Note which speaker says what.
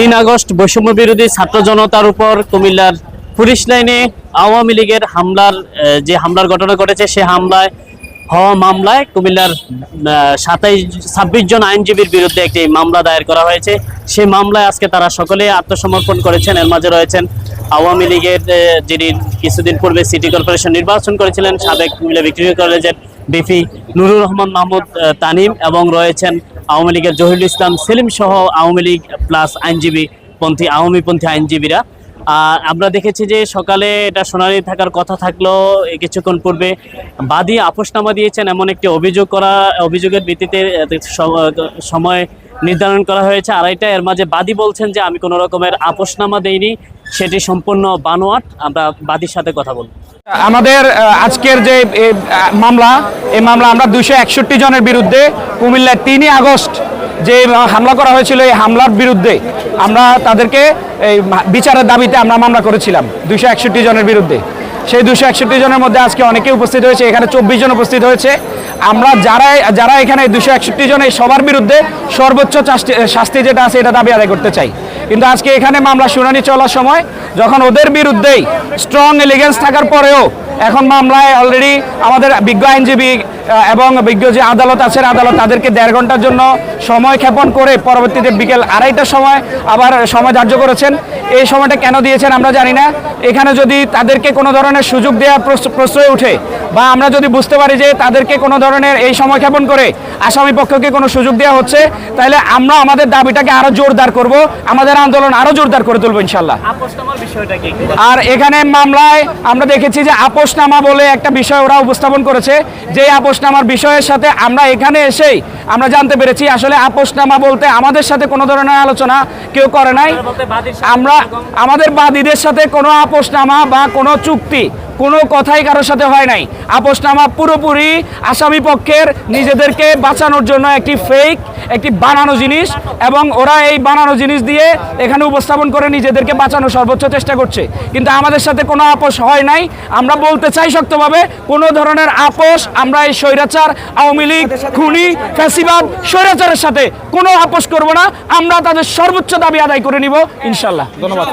Speaker 1: তিন আগস্ট বৈষম্য বিরোধী ছাত্র জনতার উপর কুমিল্লার পুলিশ লাইনে আওয়ামী লীগের হামলার যে হামলার ঘটনা ঘটেছে, সে হামলায়, হওয়া মামলায় কুমিল্লার সাতাইশ, ছাব্বিশ জন আইনজীবীর বিরুদ্ধে একটি মামলা দায়ের করা হয়েছে। সেই মামলায় আজকে তারা সকলে আত্মসমর্পণ করেছেন, এর মাঝে রয়েছেন আওয়ামী লীগের যিনি কিছুদিন পূর্বে সিটি কর্পোরেশন নির্বাচন করেছিলেন, সাবেক কুমিল্লা ভিক্টোরিয়া কলেজের বিপি নুরুর রহমান মাহমুদ তানিম এবং রয়েছেন আওয়ামী লীগের জহিরুল ইসলাম, সেলিম সহ আওয়ামী লীগ প্লাস আইনজীবী পন্থী, আওয়ামী পন্থী আইনজীবীরা। আর আমরা দেখেছি যে সকালে এটা সোনালি থাকার কথা থাকলেও এই কিছুক্ষণ পূর্বে বাদী আপোষনামা দিয়েছেন এমন একটি অভিযোগ করা, অভিযোগের ভিত্তিতে সময় নির্ধারণ করা হয়েছে। আড়াইটা এর মাঝে বাদী বলছেন যে, আমি কোনো রকমের আপোষনামা দেইনি। সেটি সম্পূর্ণ বানোয়াট। আমরা বাদীর সাথে কথা বলব।
Speaker 2: আমাদের আজকের যে মামলা, এই মামলা আমরা দুশো একষট্টি জনের বিরুদ্ধে কুমিল্লার তিনই আগস্ট যে হামলা করা হয়েছিল, এই হামলার বিরুদ্ধে আমরা তাদেরকে, এই বিচারের দাবিতে আমরা মামলা করেছিলাম দুশো একষট্টি জনের বিরুদ্ধে। সেই দুশো একষট্টি জনের মধ্যে আজকে অনেকে উপস্থিত হয়েছে, এখানে চব্বিশ জন উপস্থিত হয়েছে। আমরা যারা যারা এখানে দুশো একষট্টি জন এই সবার বিরুদ্ধে সর্বোচ্চ শাস্তি- যেটা আছে এটা দাবি আদায় করতে চাই। কিন্তু আজকে এখানে মামলা শুনানি চলার সময় যখন ওদের বিরুদ্ধেই স্ট্রং এলিগেন্স থাকার পরেও এখন মামলায় অলরেডি আমাদের বিজ্ঞ আইনজীবী এবং বিজ্ঞ যে আদালত আছে আদালত তাদেরকে দেড় ঘণ্টার জন্য সময় ক্ষেপণ করে পরবর্তীতে বিকেল আড়াইটার সময় আবার সময় ধার্য করেছেন। এই সময়টা কেন দিয়েছেন আমরা জানি না। এখানে যদি তাদেরকে কোনো ধরনের সুযোগ দেওয়া প্রশ্রয় উঠে বা আমরা যদি বুঝতে পারি যে তাদেরকে কোনো ধরনের এই সময় ক্ষেপণ করে আসামি পক্ষকে কোনো সুযোগ দেওয়া হচ্ছে তাহলে আমরা আমাদের দাবিটাকে আরও জোরদার করব আমাদের আন্দোলন আরও জোরদার করে তুলবো ইনশাল্লাহ
Speaker 1: বিষয়টা
Speaker 2: আর এখানে মামলায় আমরা দেখেছি যে আপোষনামা বলে একটা বিষয় ওরা উপস্থাপন করেছে যে আপোষনামার বিষয়ের সাথে আমরা এখানে এসেই আমরা জানতে পেরেছি আসলে আপোষনামা বলতে আমাদের সাথে কোনো ধরনের আলোচনা কেউ করে নাই। আমরা আমাদের বাদীদের সাথে কোনো আপোষনামা বা কোনো চুক্তি কোনো কথাই কারোর সাথে হয় নাই। আপোষনামা পুরোপুরি আসামি পক্ষের নিজেদেরকে বাঁচানোর জন্য একটি ফেক একটি বানানো জিনিস এবং ওরা এই বানানো জিনিস দিয়ে এখানে উপস্থাপন করে নিজেদেরকে বাঁচানোর সর্বোচ্চ চেষ্টা করছে। কিন্তু আমাদের সাথে কোনো আপোষ হয় নাই। আমরা বলতে চাই শক্তভাবে, কোনো ধরনের আপোষ, আমরা এই স্বৈরাচার, আওয়ামী লীগ, খুনি, ফ্যাসিবাদ, স্বৈরাচারের সাথে কোনো আপোষ করব না। আমরা তাদের সর্বোচ্চ দাবি আদায় করে নিব, ইনশাল্লাহ। ধন্যবাদ।